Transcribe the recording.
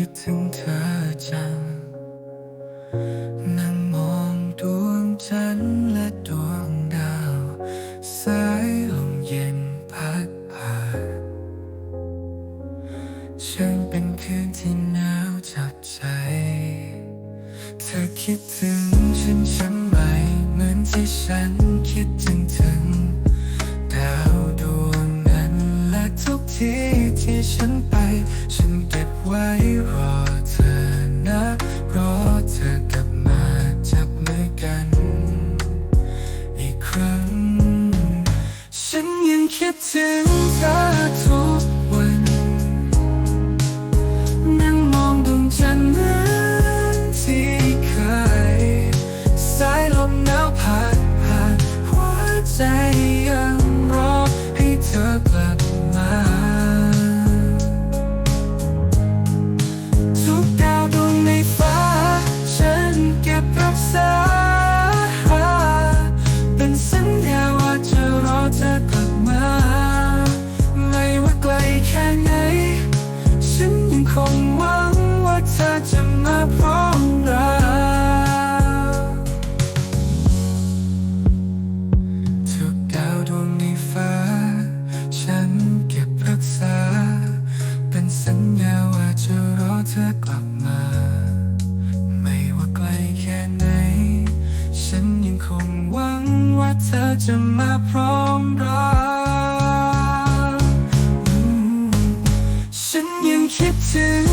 คิดถึงเธอจัง นั่งมองดวงจันทร์และดวงดาวสายลมเย็นพัดผ่านช่างเป็นคืนที่หนาวจับใจ เธอคิดถึงฉันใช่ไหมเหมือนที่ฉันคิดถึง ที่ที่ฉันไป ฉันเก็บไว้รอเธอนะรอเธอกลับมาจับมือกัน อีกครั้ง ฉันยังคิดถึงเธอทุ ไม่ว่าไกลแค่ไหน ฉันยังคงหวังว่าเธอจะมาพร้อมรักฉันยังคิดถึง